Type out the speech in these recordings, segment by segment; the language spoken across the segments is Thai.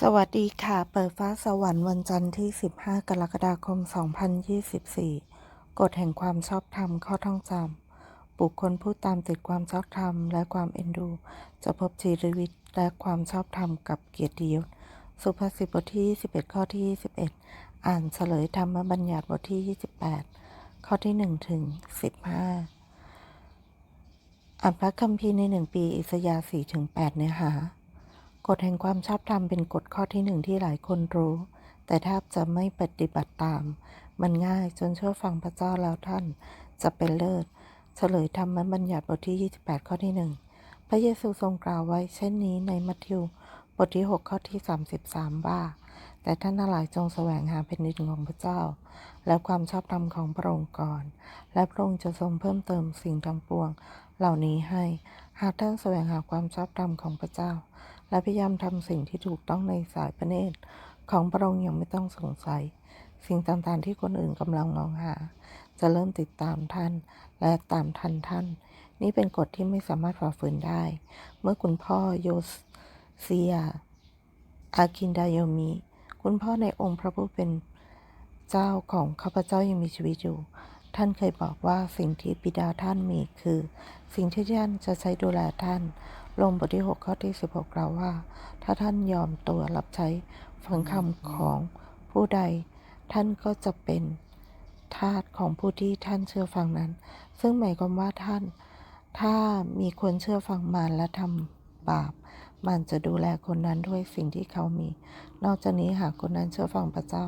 สวัสดีค่ะ เปิดฟ้าสวรรค์วันจันทร์ที่ 15 กรกฎาคม 2024 กฎแห่งความชอบธรรมข้อท่องจำ บุคคลผู้ตามติดความชอบธรรมและความเอ็นดู จะพบชีวิตและความชอบธรรมกับเกียรติยศ สุภาษิตบทที่21ข้อที่21 อ่านเฉลยธรรมบัญญัติบทที่ 28 ข้อที่ 1 ถึง 15 อ่านพระคัมภีร์ในหนึ่งปี อิสยาห์4ถึง8เนื้อหา กฎแห่งความชอบธรรมเป็นกฎข้อที่หนึ่งที่หลายคนรู้ แต่แทบจะไม่ปฏิบัติตาม มันง่ายจนเชื่อฟังพระเจ้าแล้วท่าน จะเป็นเลิศ เฉลยธรรมบัญญัติบทที่ 28 ข้อที่หนึ่งพระเยซูทรงกล่าวไว้เช่นนี้ในมัทธิวบทที่ 6 ข้อที่ 33 ว่า แต่ท่านทั้งหลายจงแสวงหาแผ่นดินของพระเจ้า และความชอบธรรมของพระองค์ก่อน และพระองค์จะทรงเพิ่มเติมสิ่งทั้งปวง เหล่านี้ให้ หากท่านแสวงหาความชอบธรรมของพระเจ้า และพยายามทำสิ่งที่ถูกต้องในสายพระเนตรของพระองค์อย่างไม่ต้องสงสัย สิ่งต่างๆที่คนอื่นกำลังมองหา จะเริ่มติดตามท่าน และตามทันท่าน นี่เป็นกฎที่ไม่สามารถฝ่าฝืนได้ เมื่อคุณพ่อโยเซียอาคินดายมิคุณพ่อในองค์พระผู้เป็นเจ้าของข้าพเจ้ายังมีชีวิตอยู่ ท่านเคยบอกว่าสิ่งที่บิดาท่านมีคือ สิ่งที่ท่านจะใช้ดูแลท่าน ลงบทที่ 6 ข้อที่ 16 กล่าวว่า ถ้าท่านยอมตัวรับใช้ฟังคำของผู้ใด ท่านก็จะเป็นทาสของผู้ที่ท่านเชื่อฟังนั้น ซึ่งหมายความว่าท่าน ถ้ามีคนเชื่อฟังมารและทำบาป มันจะดูแลคนนั้นด้วยสิ่งที่เขามี นอกจากนี้หากคนนั้นเชื่อฟังพระเจ้า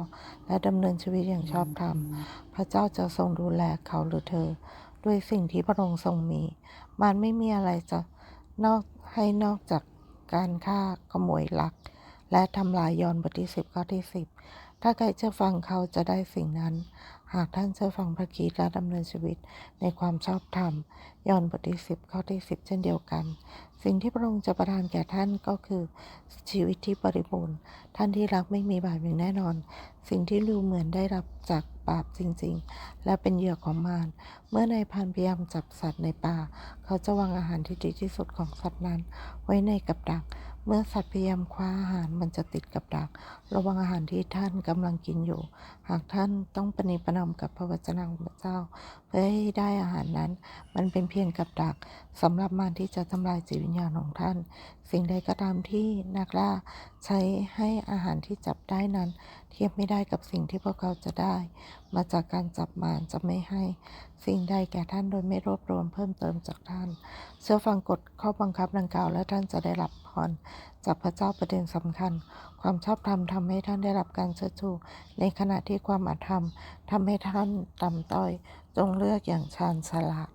และดำเนินชีวิตอย่างชอบธรรม พระเจ้าจะทรงดูแลเขาหรือเธอ ด้วยสิ่งที่พระองค์ทรงมี มันไม่มีอะไรจะนอก ให้นอกจากการฆ่าขโมยลัก และทำลายยอนบทที่สิบข้อที่สิบถ้าใครเชื่อฟังเขาจะได้สิ่งนั้น หากท่านเชื่อฟังพระคริสต์และดำเนินชีวิตในความชอบธรรม ยอนบทที่สิบข้อที่สิบเช่นเดียวกัน สิ่งที่พระองค์จะประทานแก่ท่านก็คือ ชีวิตที่บริบูรณ์ ท่านที่รักไม่มีบาปอย่างแน่นอน สิ่งที่ดูเหมือนได้รับจาก บาปจริงๆ และเป็นเหยื่อของมาร เมื่อนายพันพยายามจับสัตว์ในป่า เขาจะวางอาหารที่ดีที่สุดของสัตว์นั้น ไว้ในกับดัก เมื่อสัตว์พยายามคว้าอาหารมันจะติดกับดัก ระวังอาหารที่ท่านกำลังกินอยู่ หากท่านต้องปฏิปนอมกับพระวจนะของพระเจ้า เพื่อให้ได้อาหารนั้น มันเป็นเพียงกับดักสำหรับมารที่จะทำลายจิตวิญญาณของท่าน สิ่งใดก็ตามที่นักล่าใช้ให้อาหารที่จับได้นั้น เทียบไม่ได้กับสิ่งที่พวกเขาจะได้ มาจากการจับมารจะไม่ให้ สิ่งใดแก่ท่านโดยไม่รวบรวมเพิ่มเติมจากท่าน เชื่อฟังกฎข้อบังคับดังกล่าวและท่านจะได้รับ ร จากพระเจ้าประเด็นสำคัญ ความชอบธรรมทำให้ท่านได้รับการเชิดชู ในขณะที่ความอาธรรมทำให้ท่านต่ำต้อย จงเลือกอย่างชาญฉลาด